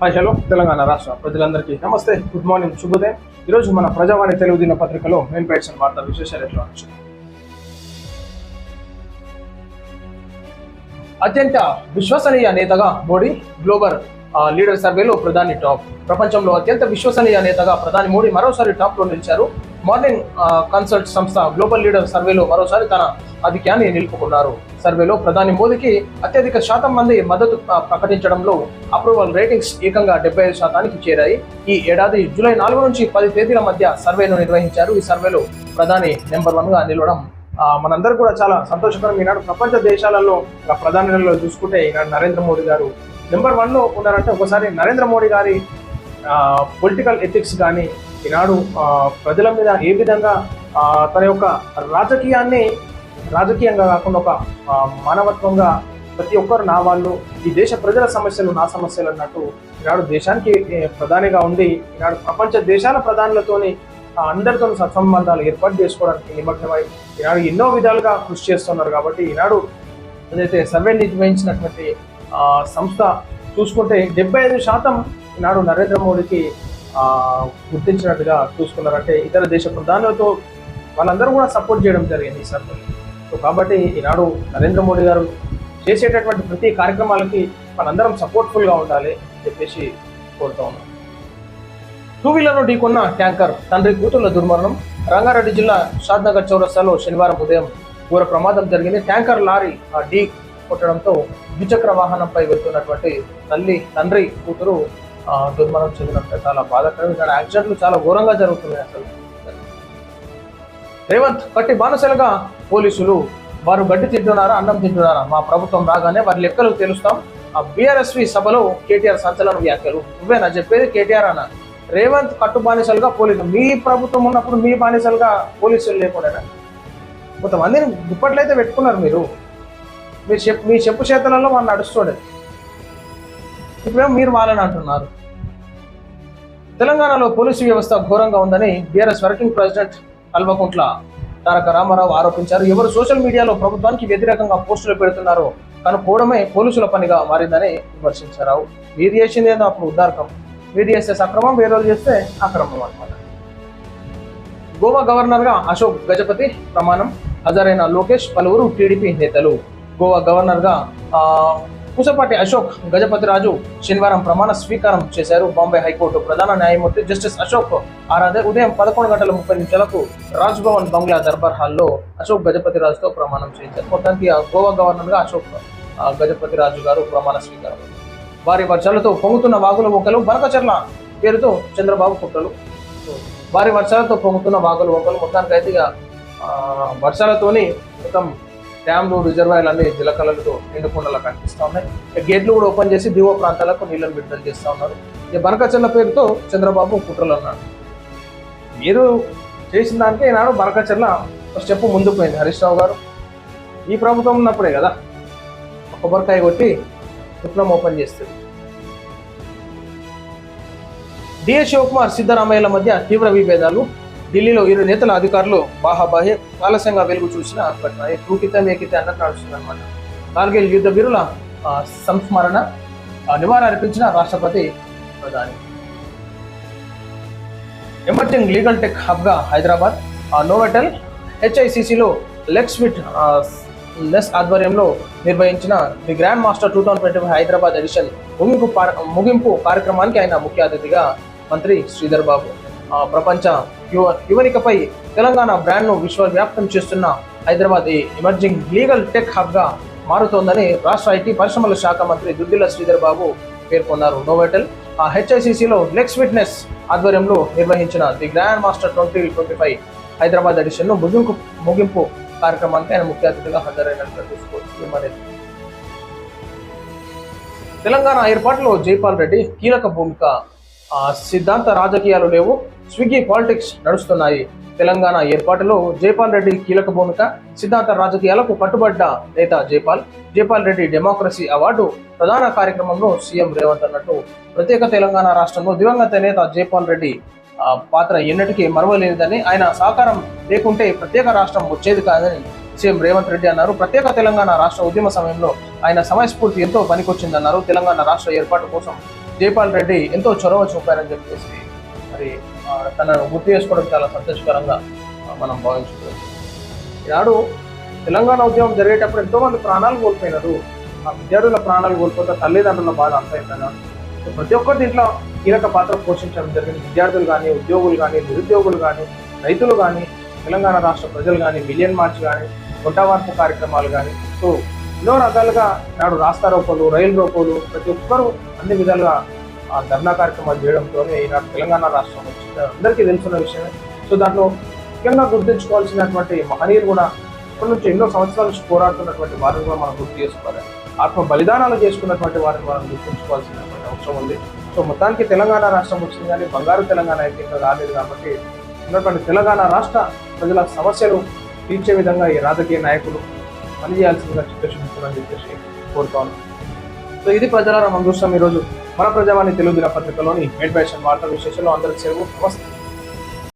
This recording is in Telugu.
Hi hello. తెలంగాణ రాష్ట్ర ప్రజలందరికీ నమస్తే. గుడ్ మార్నింగ్ శుభోదయం. ఈరోజు మన ప్రజావాణి తెలుగు దిన పత్రికలో మెయిన్ పైట్స్ వార్తా విశేషాలు ఎట్లా అత్యంత విశ్వసనీయ నేతగా మోడీ గ్లోబల్ లీడర్ సర్వేలో ప్రధాని టాప్. ప్రపంచంలో అత్యంత విశ్వసనీయ నేతగా ప్రధాని మోడీ మరోసారి టాప్లో నిలిచారు. మార్నింగ్ కన్సల్ట్ సంస్థ గ్లోబల్ లీడర్ సర్వేలో మరోసారి తన ఆధిక్యాన్ని నిలుపుకున్నారు. సర్వేలో ప్రధాని మోదీకి అత్యధిక శాతం మంది మద్దతు ప్రకటించడంలో అప్రూవల్ రేటింగ్స్ ఏకంగా డెబ్బై ఐదు శాతానికి చేరాయి. ఈ ఏడాది జూలై నాలుగు నుంచి పది తేదీల మధ్య సర్వేను నిర్వహించారు. ఈ సర్వేలో ప్రధాని నెంబర్ వన్గా నిలవడం మనందరూ కూడా చాలా సంతోషకరం. ఈనాడు ప్రపంచ దేశాలలో ప్రధానులలో చూసుకుంటే ఈనాడు నరేంద్ర మోడీ గారు నెంబర్ వన్లో ఉన్నారంటే ఒకసారి నరేంద్ర మోడీ గారి పొలిటికల్ ఎథిక్స్ కానీ ఈనాడు ప్రజల మీద ఏ విధంగా తన యొక్క రాజకీయాన్ని రాజకీయంగా కాకుండా ఒక మానవత్వంగా ప్రతి ఒక్కరు నా వాళ్ళు ఈ దేశ ప్రజల సమస్యలు నా సమస్యలు అన్నట్టు ఈనాడు దేశానికి ప్రధానిగా ఉండి ఈనాడు ప్రపంచ దేశాల ప్రధానులతోని అందరితో సత్సంబంధాలు ఏర్పాటు చేసుకోవడానికి నిమగ్నమై ఈనాడు ఎన్నో విధాలుగా కృషి చేస్తున్నారు కాబట్టి ఈనాడు ఏదైతే సర్వే నిర్వహించినటువంటి సంస్థ చూసుకుంటే డెబ్బై ఐదు శాతం ఈనాడు నరేంద్ర మోడీకి గుర్తించినట్టుగా చూసుకున్నారంటే ఇతర దేశ ప్రధానులతో వాళ్ళందరూ కూడా సపోర్ట్ చేయడం జరిగింది ఈ సర్వే సో కాబట్టి ఈనాడు నరేంద్ర మోడీ గారు చేసేటటువంటి ప్రతి కార్యక్రమాలకి మనందరం సపోర్ట్ఫుల్గా ఉండాలి అని చెప్పేసి కోరుతా ఉన్నాం. టూ వీలర్ను ఢీకొన్న ట్యాంకర్ తండ్రి కూతుర్ల దుర్మరణం రంగారెడ్డి జిల్లా షాద్నగర్ చౌరస్తాలో శనివారం ఉదయం ఘోర ప్రమాదం జరిగింది. ట్యాంకర్ లారీ ఆ ఢీ కొట్టడంతో ద్విచక్ర వాహనంపై వెళ్తున్నటువంటి తల్లి తండ్రి కూతురు దుర్మరణం చెందినట్టు చాలా బాధాకరం. ఇక్కడ యాక్సిడెంట్లు చాలా ఘోరంగా జరుగుతున్నాయి అసలు. రేవంత్ కట్టి బానిసలుగా పోలీసులు వారు గడ్డి తింటున్నారా అన్నం తింటున్నారా? మా ప్రభుత్వం రాగానే వారి లెక్కలు తెలుస్తాం. ఆ బీఆర్ఎస్వి సభలో కేటీఆర్ సంచలన వ్యాఖ్యలు. నువ్వేనా చెప్పేది కేటీఆర్ అన్న రేవంత్ కట్టు బానిసలుగా పోలీసులు మీ ప్రభుత్వం ఉన్నప్పుడు మీ బానిసలుగా పోలీసులు లేకుండా కొంతమందిని దుప్పట్లయితే పెట్టుకున్నారు మీరు. మీరు చెప్పు మీ చెప్పు చేతులలో వాళ్ళు నడుస్తుండే. ఇప్పుడేమో మీరు వాళ్ళని అంటున్నారు. తెలంగాణలో పోలీసు వ్యవస్థ ఘోరంగా ఉందని BRS working president Kalvakuntla Taraka Ramarao ఆరోపించారు. ఎవరు సోషల్ మీడియాలో ప్రభుత్వానికి వ్యతిరేకంగా పోస్టులు పెడుతున్నారో కనుక్కోవడమే పోలీసుల పనిగా మారిందని విమర్శించారు. ఏది చేసింది ఏదో అప్పుడు ఉద్దారకం మీరు చేస్తే సక్రమం వేరే చేస్తే అక్రమం అనమాట గోవా గవర్నర్గా అశోక్ గజపతి ప్రమాణం. హాజరైన లోకేష్ పలువురు టీడీపీ నేతలు. గోవా గవర్నర్గా పూసపాటి అశోక్ గజపతిరాజు శనివారం ప్రమాణ స్వీకారం చేశారు. బాంబే హైకోర్టు ప్రధాన న్యాయమూర్తి జస్టిస్ అశోక్ ఆరాధే ఉదయం పదకొండు గంటల ముప్పై నిమిషాలకు రాజ్భవన్ బంగ్లా దర్బార్ హాల్లో అశోక్ గజపతిరాజుతో ప్రమాణం చేయించారు. మొత్తానికి గోవా గవర్నర్గా అశోక్ గజపతి గజపతిరాజు గారు ప్రమాణ స్వీకారం. భారీ వర్షాలతో పొంగుతున్న వాగుల మొక్కలు బనకచర్ల పేరుతో చంద్రబాబు కుట్రలు. భారీ వర్షాలతో పొంగుతున్న వాగుల మొక్కలు మొత్తానికి అయితే ఇక వర్షాలతోని మొత్తం డ్యామ్లు రిజర్వాయర్లు అన్ని జలకళలతో ఎండుకొండలా కనిపిస్తూ ఉన్నాయి. గేట్లు కూడా ఓపెన్ చేసి దిగువ ప్రాంతాలకు నీళ్ళను విడుదల చేస్తూ ఉన్నారు. ఈ బనకచర్ల పేరుతో చంద్రబాబు కుట్రలు అన్నాడు. మీరు చేసిన దానికి ఈనాడు బనకచర్ల ఒక స్టెప్ ముందుకు పోయింది. హరీష్ రావు గారు ఈ ప్రభుత్వం ఉన్నప్పుడే కదా కొబ్బరికాయ కొట్టి విప్లవం ఓపెన్ చేస్తుంది. డిఎస్ శివకుమార్ సిద్ధరామయ్యల మధ్య తీవ్ర విభేదాలు ఢిల్లీలో ఇరు నేతల అధికారులు బాహాబాహే ఆలస్యంగా వెలుగు చూసిన ఘటన. టూకితే మేకితే అన్నట్టు నడుస్తుంది అనమాట కార్గిల్ యుద్ధ వీరుల సంస్మరణ నివారణ అర్పించిన రాష్ట్రపతి ప్రధాని. ఎమర్జింగ్ లీగల్ టెక్ హబ్గా హైదరాబాద్ నోవెటల్ హెచ్ఐసిసిలో లెక్స్ విట్ నెస్ ఆధ్వర్యంలో నిర్వహించిన the grand master two thousand twenty Hyderabad edition ముగింపు ముగింపు కార్యక్రమానికి ఆయన ముఖ్య అతిథిగా మంత్రి శ్రీధర్ బాబు ప్రపంచ యువ యువనికపై తెలంగాణ బ్రాండ్ను విశ్వవ్యాప్తం చేస్తున్న హైదరాబాద్ ఈ ఎమర్జింగ్ లీగల్ టెక్ హబ్గా మారుతోందని రాష్ట్ర ఐటీ పరిశ్రమల శాఖ మంత్రి దుద్దిల శ్రీధర్ బాబు పేర్కొన్నారు. నోవెటల్ ఆ హెచ్ఐసిసిలో లెక్స్ ఫిట్నెస్ ఆధ్వర్యంలో నిర్వహించిన the grand master twenty twenty five Hyderabad ఎడిషన్ను ముగింపు ముగింపు కార్యక్రమానికి ఆయన ముఖ్య అతిథిగా హాజరైనట్లు చూసుకోవచ్చు మరి తెలంగాణ ఏర్పాటులో జైపాల్ రెడ్డి కీలక భూమిక. సిద్ధాంత రాజకీయాలు లేవు. స్విగ్గీ పాలిటిక్స్ నడుస్తున్నాయి. తెలంగాణ ఏర్పాటులో జైపాల్ రెడ్డి కీలక భూమిక. సిద్ధాంత రాజకీయాలకు కట్టుబడ్డ నేత జైపాల్. జైపాల్ రెడ్డి డెమోక్రసీ అవార్డు ప్రధాన కార్యక్రమంలో సీఎం రేవంత్ అన్నట్టు ప్రత్యేక తెలంగాణ రాష్ట్రంలో దివంగత నేత జైపాల్ రెడ్డి పాత్ర ఎన్నటికీ మరవలేనిదని ఆయన సహకారం లేకుంటే ప్రత్యేక రాష్ట్రం వచ్చేది కాదని సీఎం రేవంత్ రెడ్డి అన్నారు. ప్రత్యేక తెలంగాణ రాష్ట్ర ఉద్యమ సమయంలో ఆయన సమయస్ఫూర్తి ఎంతో పనికొచ్చిందన్నారు. తెలంగాణ రాష్ట్ర ఏర్పాటు కోసం జైపాల్ రెడ్డి ఎంతో చొరవ చూపారని చెప్పేసి మరి తనను గుర్తు చేసుకోవడం చాలా సంతోషకరంగా మనం భావించుకోవచ్చు. ఈనాడు తెలంగాణ ఉద్యమం జరిగేటప్పుడు ఎంతోమంది ప్రాణాలు కోల్పోయినారు. ఆ విద్యార్థుల ప్రాణాలు కోల్పోతే తల్లిదండ్రుల బాధ అంతైందా ప్రతి ఒక్కరి దీంట్లో కీలక పాత్ర పోషించడం జరిగింది. విద్యార్థులు కానీ ఉద్యోగులు కానీ నిరుద్యోగులు కానీ రైతులు కానీ తెలంగాణ రాష్ట్ర ప్రజలు కానీ మిలియన్ మార్చ్ కానీ గుంటావార్పు కార్యక్రమాలు కానీ సో ఎన్నో రకాలుగా నాడు రాస్తా రోకోలు రైలు రోకోలు ప్రతి ఒక్కరూ అన్ని విధాలుగా ఆ ధర్నా కార్యక్రమాలు చేయడంతో ఈనాడు తెలంగాణ రాష్ట్రం వచ్చింది. అందరికీ తెలుసున్న విషయమే. సో దాంట్లో ముఖ్యంగా గుర్తుంచుకోవాల్సినటువంటి మహనీయులు కూడా ఇప్పటి నుంచి ఎన్నో సంవత్సరాల నుంచి పోరాడుతున్నటువంటి వారిని కూడా మనం గుర్తు చేసుకోవాలి. ఆత్మ బలిదానాలు చేసుకున్నటువంటి వారిని మనం గుర్తుంచుకోవాల్సినటువంటి అవసరం ఉంది. సో మొత్తానికి తెలంగాణ రాష్ట్రం వచ్చింది కానీ బంగారు తెలంగాణ అయితే ఇంకా రాలేదు కాబట్టి ఉన్నటువంటి తెలంగాణ రాష్ట్ర ప్రజల సమస్యలు తీర్చే విధంగా ఈ రాజకీయ నాయకులు పనిచేయాల్సిందిగా చిత్తశుద్ధిని చెప్పేసి కోరుతాను సో ఇది ప్రజల మనం చూస్తాం ఈరోజు. మన ప్రజావాణి తెలుగు దినపత్రికలోని మేడ్ ఫ్యాషన్ వార్తా విశేషంలో అందరికి సెలవు నమస్తే.